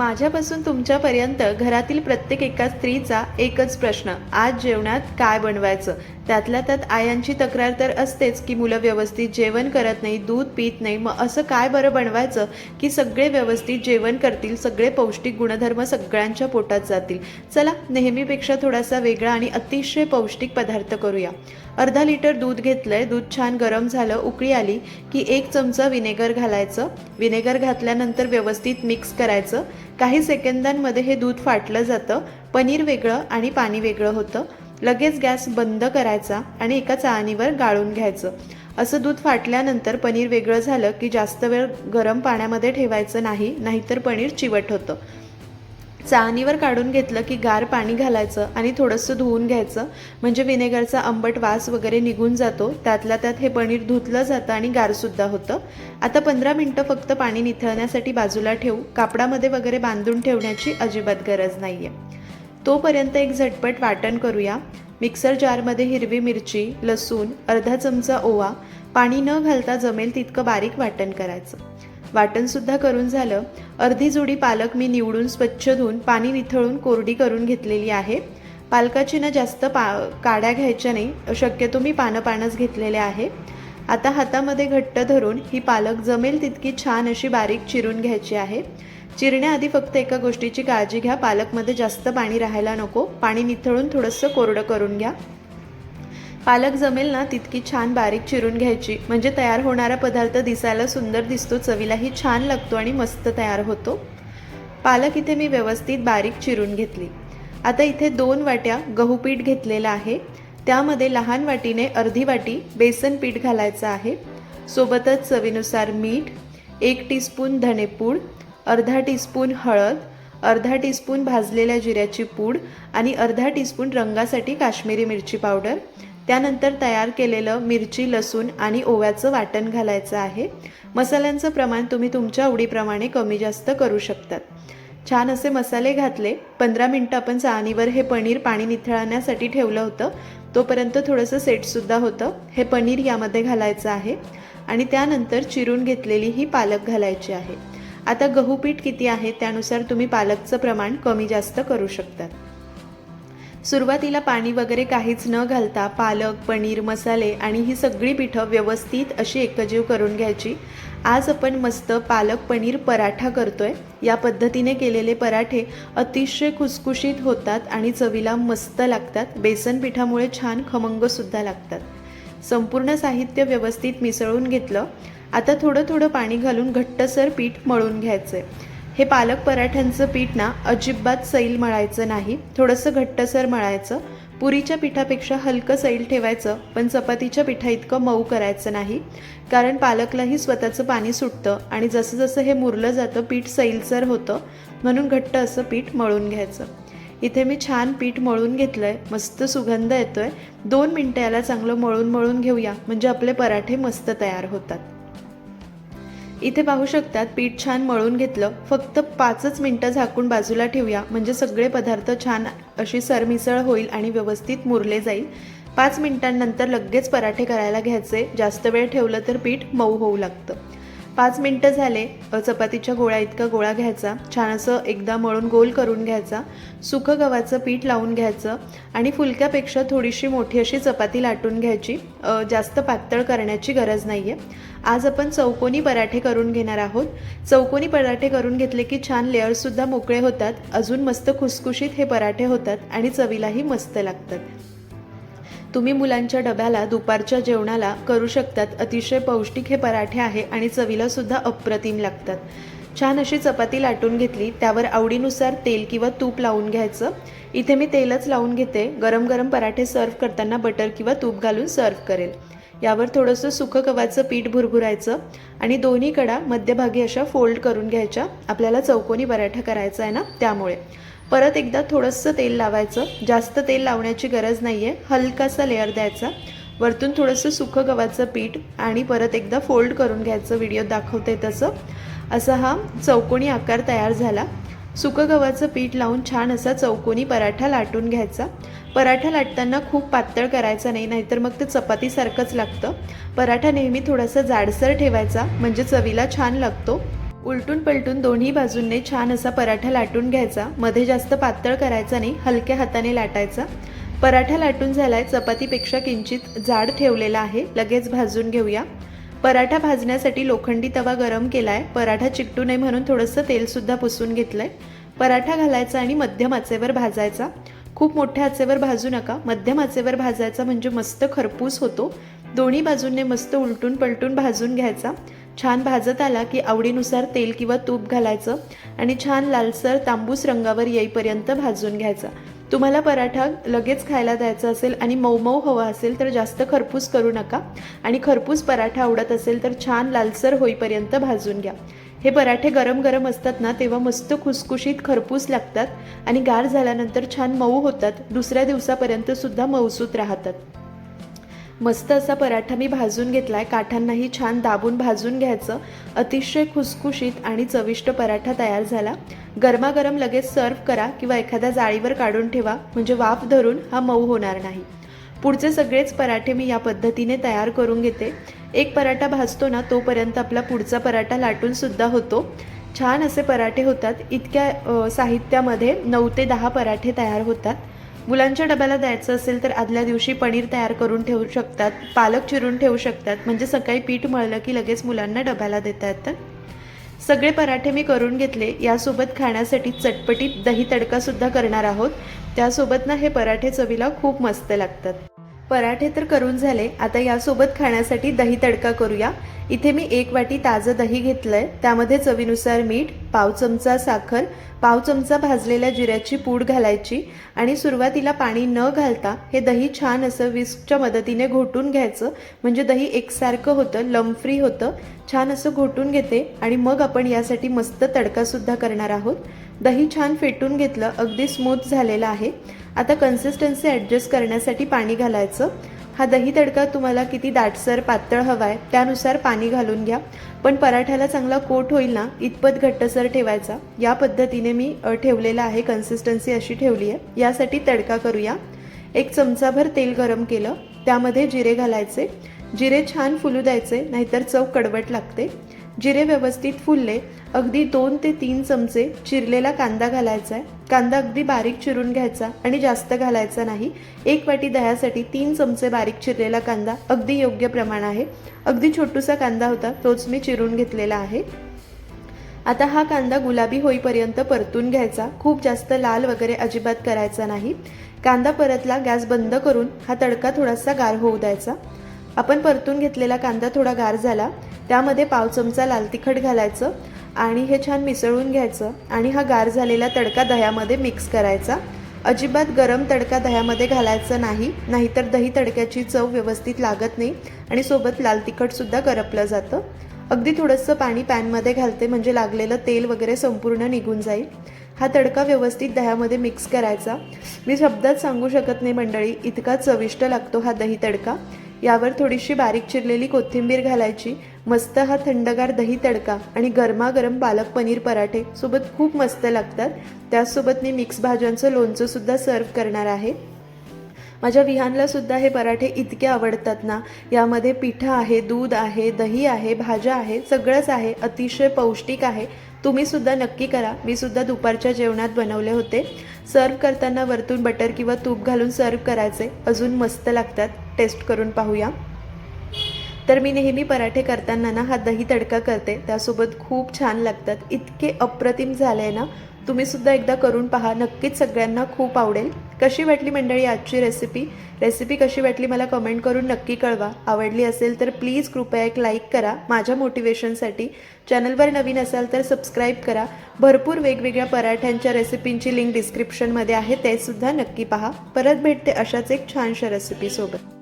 माझ्यापासून तुमच्यापर्यंत घरातील प्रत्येक एका स्त्रीचा एकच प्रश्न आज जेवणात काय बनवायचं? त्यातल्या त्यात आयांची तक्रार तर असतेच की मुलं व्यवस्थित जेवण करत नाही दूध पित नाही मग असं काय बरं बनवायचं की सगळे व्यवस्थित जेवण करतील सगळे पौष्टिक गुणधर्म सगळ्यांच्या पोटात जातील? चला नेहमीपेक्षा थोडासा वेगळा आणि अतिशय पौष्टिक पदार्थ करूया. अर्धा लिटर दूध घेतलंय दूध छान गरम झालं उकळी आली की एक चमचा विनेगर घालायचं. विनेगर घातल्यानंतर व्यवस्थित मिक्स करायचं. काही सेकंदांमध्ये हे दूध फाटलं जातं पनीर वेगळं आणि पाणी वेगळं होतं. लगेच गॅस बंद करायचा आणि एका चाळणीवर गाळून घ्यायचं. असं दूध फाटल्यानंतर पनीर वेगळं झालं की जास्त वेळ गरम पाण्यामध्ये ठेवायचं नाही नाहीतर पनीर चिवट होतं. चाळणीवर काढून घेतलं की गार पाणी घालायचं आणि थोडंसं धुवून घ्यायचं. म्हणजे विनेगरचा आंबट वास वगैरे निघून जातो. त्यातल्या त्यात हे पनीर धुतलं जातं आणि गारसुद्धा होतं. आता पंधरा मिनटं फक्त पाणी निथळण्यासाठी बाजूला ठेवू. कापडामध्ये वगैरे बांधून ठेवण्याची अजिबात गरज नाही आहे तोपर्यंत एक झटपट वाटण करूया. मिक्सर जारमध्ये हिरवी मिरची लसूण अर्धा चमचा ओवा. पाणी न घालता जमेल तितकं बारीक वाटण करायचं. वाटणसुद्धा करून झालं. अर्धी जोडी पालक मी निवडून स्वच्छ धुवून पाणी निथळून कोरडी करून घेतलेली आहे. पालकाची ना जास्त पा काड्या घ्यायच्या नाही शक्यतो मी पानं पानच घेतलेले आहे. आता हातामध्ये घट्ट धरून ही पालक जमेल तितकी छान अशी बारीक चिरून घ्यायची आहे. चिरण्याआधी फक्त एका गोष्टीची काळजी घ्या पालकमध्ये जास्त पाणी राहायला नको. पाणी निथळून थोडंसं कोरडं करून घ्या. पालक जमेल ना तितकी छान बारीक चिरून घ्यायची. म्हणजे तयार होणारा पदार्थ दिसायला सुंदर दिसतो चवीलाही छान लागतो आणि मस्त तयार होतो. पालक इथे मी व्यवस्थित बारीक चिरून घेतली. आता इथे दोन वाट्या गहू पीठ घेतलेलं आहे. त्यामध्ये लहान वाटीने अर्धी वाटी बेसन पीठ घालायचं आहे. सोबतच चवीनुसार मीठ एक टीस्पून धणेपूड अर्धा टीस्पून हळद अर्धा टीस्पून भाजलेल्या जिऱ्याची पूड आणि अर्धा टीस्पून रंगासाठी काश्मीरी मिरची पावडर त्यानंतर तयार केलेलं मिरची लसूण आणि ओव्याचं वाटण घालायचं आहे. मसाल्यांचं प्रमाण तुम्ही तुमच्या आवडीप्रमाणे कमी जास्त करू शकतात. छान असे मसाले घातले. पंधरा मिनटं आपण चाळणीवर हे पनीर पाणी निथळण्यासाठी ठेवलं होतं. तोपर्यंत थोडंसं सेटसुद्धा होतं. हे पनीर यामध्ये घालायचं आहे. आणि त्यानंतर चिरून घेतलेली ही पालक घालायची आहे. आता गहू पीठ किती आहे त्यानुसार तुम्ही पालकचं प्रमाण कमी जास्त करू शकतात. सुरुवातीला पाणी वगैरे काहीच न घालता पालक पनीर मसाले आणि ही सगळी पिठं व्यवस्थित अशी एकजीव करून घ्यायची. आज आपण मस्त पालक पनीर पराठा करतोय. या पद्धतीने केलेले पराठे अतिशय खुसखुशीत होतात आणि चवीला मस्त लागतात. बेसन पिठामुळे छान खमंगसुद्धा लागतात. संपूर्ण साहित्य व्यवस्थित मिसळून घेतलं. आता थोडं थोडं पाणी घालून घट्टसर पीठ मळून घ्यायचं आहे हे पालक पराठ्यांचं पीठ ना अजिबात सैल मळायचं नाही थोडंसं घट्टसर मळायचं. पुरीच्या पिठापेक्षा हलकं सैल ठेवायचं पण चपातीच्या पिठा इतकं मऊ करायचं नाही. कारण पालकलाही स्वतःचं पाणी सुटतं आणि जसं जसं हे मुरलं जातं पीठ सैलसर होतं म्हणून घट्ट असं पीठ मळून घ्यायचं. इथे मी छान पीठ मळून घेतलं आहे मस्त सुगंध येतो आहे दोन मिनटं याला चांगलं मळून मळून घेऊया म्हणजे आपले पराठे मस्त तयार होतात. इथे पाहू शकतात पीठ छान मळून घेतलं. फक्त पाचच मिनटं झाकून बाजूला ठेवूया. म्हणजे सगळे पदार्थ छान अशी सरमिसळ होईल आणि व्यवस्थित मुरले जाईल. पाच मिनिटांनंतर लगेच पराठे करायला घ्यायचे. जास्त वेळ ठेवलं तर पीठ मऊ होऊ लागतं. पाच मिनटं झाले चपातीच्या गोळ्या इतका गोळा घ्यायचा छान असं एकदा मळून गोल करून घ्यायचा सुखं गव्हाचं पीठ लावून घ्यायचं आणि फुलक्यापेक्षा थोडीशी मोठी अशी चपाती लाटून घ्यायची. जास्त पातळ करण्याची गरज नाही आहे आज आपण चौकोनी पराठे करून घेणार आहोत. चौकोनी पराठे करून घेतले की छान लेअरसुद्धा मोकळे होतात अजून मस्त खुसखुशीत हे पराठे होतात आणि चवीलाही मस्त लागतात. तुम्ही मुलांच्या डब्याला दुपारच्या जेवणाला करू शकतात. अतिशय पौष्टिक हे पराठे आहे आणि चवीला सुद्धा अप्रतिम लागतात. छान अशी चपाती लाटून घेतली. त्यावर आवडीनुसार तेल किंवा तूप लावून घ्यायचं. इथे मी तेलच लावून घेते. गरम गरम पराठे सर्व करताना बटर किंवा तूप घालून सर्व करेल. यावर थोडंसं सुकं गव्हाचं पीठ भुरभुरायचं आणि दोन्ही कडा मध्यभागी अशा फोल्ड करून घ्यायच्या. आपल्याला चौकोनी पराठा करायचा आहे ना? त्यामुळे. परत एकदा थोडंसं तेल लावायचं. जास्त तेल लावण्याची गरज नाही आहे हलकासा लेअर द्यायचा. वरतून थोडंसं सुकं गव्हाचं पीठ आणि परत एकदा फोल्ड करून घ्यायचं. व्हिडिओ दाखवते तसं. असा हा चौकोनी आकार तयार झाला. सुकं गव्हाचं पीठ लावून छान असा चौकोनी पराठा लाटून घ्यायचा. पराठा लाटताना खूप पातळ करायचा नाही नाहीतर मग ते चपातीसारखंच लागतं. पराठा नेहमी थोडासा जाडसर ठेवायचा म्हणजे चवीला छान लागतो. उलटून पलटून दोन्ही बाजूंनी छान असा पराठा लाटून घ्यायचा. मध्ये जास्त पातळ करायचा नाही हलक्या हाताने लाटायचा. पराठा लाटून झालाय चपातीपेक्षा किंचित जाड ठेवलेला आहे. लगेच भाजून घेऊया. पराठा भाजण्यासाठी लोखंडी तवा गरम केलाय. पराठा चिकटू नये म्हणून थोडंसं तेलसुद्धा पुसून घेतलंय. पराठा घालायचा आणि मध्यम आचेवर भाजायचा. खूप मोठ्या आचेवर भाजू नका. मध्यम आचेवर भाजायचा म्हणजे मस्त खरपूस होतो. दोन्ही बाजूंनी मस्त उलटून पलटून भाजून घ्यायचा. छान भाजत आला की आवडीनुसार तेल किंवा तूप घालायचं आणि छान लालसर तांबूस रंगावर येईपर्यंत भाजून घ्यायचा. तुम्हाला पराठा लगेच खायला द्यायचा असेल आणि मऊ मऊ हवा असेल तर जास्त खरपूस करू नका आणि खरपूस पराठा आवडत असेल तर छान लालसर होईपर्यंत भाजून घ्या. हे पराठे गरम गरम असतात ना तेव्हा मस्त खुसखुशीत खरपूस लागतात आणि गार झाल्यानंतर छान मऊ होतात दुसऱ्या दिवसापर्यंत सुद्धा मऊसूत राहतात. मस्त असा पराठा मी भाजून घेतलाय. काठांनाही छान दाबून भाजून घ्यायचं. अतिशय खुसखुशीत आणि चविष्ट पराठा तयार झाला. गरमागरम लगेच सर्व करा किंवा एखाद्या जाळीवर काढून ठेवा. म्हणजे वाफ धरून हा मऊ होणार नाही. पुढचे सगळेच पराठे मी या पद्धतीने तयार करून घेते. एक पराठा भाजतो ना तोपर्यंत आपला पुढचा पराठा लाटून सुद्धा होतो. छान असे पराठे होतात. इतक्या साहित्यामध्ये नऊ ते दहा पराठे तयार होतात. मुलांच्या डब्याला द्यायचं असेल तर आदल्या दिवशी पनीर तयार करून ठेवू शकतात पालक चिरून ठेवू शकतात. म्हणजे सकाळी पीठ मळलं की लगेच मुलांना डब्याला देता येतं. सगळे पराठे मी करून घेतले. यासोबत खाण्यासाठी चटपटीत दही तडकासुद्धा करणार आहोत. त्यासोबत ना हे पराठे चवीला खूप मस्त लागतात. पराठे तर करून झाले. आता यासोबत खाण्यासाठी दही तडका करूया. इथे मी एक वाटी ताजं दही घेतलंय. त्यामध्ये चवीनुसार मीठ पाव चमचा साखर पाव चमचा भाजलेल्या जिऱ्याची पूड घालायची आणि सुरुवातीला पाणी न घालता हे दही छान असं विस्कच्या मदतीने घोटून घ्यायचं. म्हणजे दही एकसारखं होतं लमफ्री होतं. छान असं घोटून घेते आणि मग आपण यासाठी मस्त तडकासुद्धा करणार आहोत. दही छान फेटून घेतलं अगदी स्मूथ झालेलं आहे. आता कन्सिस्टन्सी ॲडजस्ट करण्यासाठी पाणी घालायचं. हा दही तडका तुम्हाला किती दाटसर पातळ हवा आहे त्यानुसार पाणी घालून घ्या. पण पराठ्याला चांगला कोट होईल ना इतपत घट्टसर ठेवायचा. या पद्धतीने मी ठेवलेला आहे कन्सिस्टन्सी अशी ठेवली आहे. यासाठी तडका करूया. एक चमचाभर तेल गरम केलं. त्यामध्ये जिरे घालायचे. जिरे छान फुलू द्यायचे नाहीतर चव कडवट लागते. जिरे व्यवस्थित फुलले अगदी दोन ते तीन चमचे चिरलेला कांदा घालायचा आहे कांदा अगदी बारीक चिरून घ्यायचा आणि जास्त घालायचा नाही. एक वाटी दह्यासाठी तीन चमचे बारीक चिरलेला कांदा अगदी योग्य प्रमाण आहे. अगदी छोटूसा कांदा होता तोच मी चिरून घेतलेला आहे. आता हा कांदा गुलाबी होईपर्यंत परतून घ्यायचा. खूप जास्त लाल वगैरे अजिबात करायचा नाही. कांदा परतला गॅस बंद करून हा तडका थोडासा गार होऊ द्यायचा. आपण परतून घेतलेला कांदा थोडा गार झाला. त्यामध्ये पाव चमचा लाल तिखट घालायचं आणि हे छान मिसळून घ्यायचं आणि हा गार झालेला तडका दह्यामध्ये मिक्स करायचा. अजिबात गरम तडका दह्यामध्ये घालायचा नाही नाहीतर दही तडक्याची चव व्यवस्थित लागत नाही आणि सोबत लाल तिखटसुद्धा करपलं जातं. अगदी थोडंसं पाणी पॅनमध्ये घालते म्हणजे लागलेलं तेल वगैरे संपूर्ण निघून जाईल. हा तडका व्यवस्थित दह्यामध्ये मिक्स करायचा. मी शब्दात सांगू शकत नाही मंडळी इतका चविष्ट लागतो हा दही तडका. यावर थोडीशी बारीक चिरलेली कोथिंबीर घालायची मस्त हा थंडगार दही तडका आणि गरमागरम पालक पनीर पराठे सोबत खूप मस्त लागतात. त्याचसोबत मी मिक्स भाज्यांचं लोणचं सुद्धा सर्व करणार आहे. माझ्या विहानला सुद्धा हे पराठे इतके आवडतात ना यामध्ये पिठं आहे दूध आहे दही आहे भाज्या आहे सगळंच आहे अतिशय पौष्टिक आहे. तुम्ही सुद्धा नक्की करा. मी सुद्धा दुपारच्या जेवणात बनवले होते. सर्व करताना वरतून बटर किंवा तूप घालून सर्व करायचे. अजून मस्त लागतात. टेस्ट करून पाहूया. तर मी नेहमी पराठे करताना ना हा दही तडका करते. त्यासोबत खूप छान लागतात. इतके अप्रतिम झाले आहे ना तुम्हीसुद्धा एकदा करून पहा. नक्कीच सगळ्यांना खूप आवडेल. कशी वाटली मंडळी आजची रेसिपी रेसिपी कशी वाटली मला कमेंट करून नक्की कळवा. आवडली असेल तर प्लीज कृपया एक लाईक करा. माझ्या मोटिवेशनसाठी चॅनलवर नवीन असाल तर सबस्क्राईब करा. भरपूर वेगवेगळ्या पराठ्यांच्या रेसिपींची लिंक डिस्क्रिप्शनमध्ये आहे. ते सुद्धा नक्की पहा. परत भेटते अशाच एक छानशा रेसिपीसोबत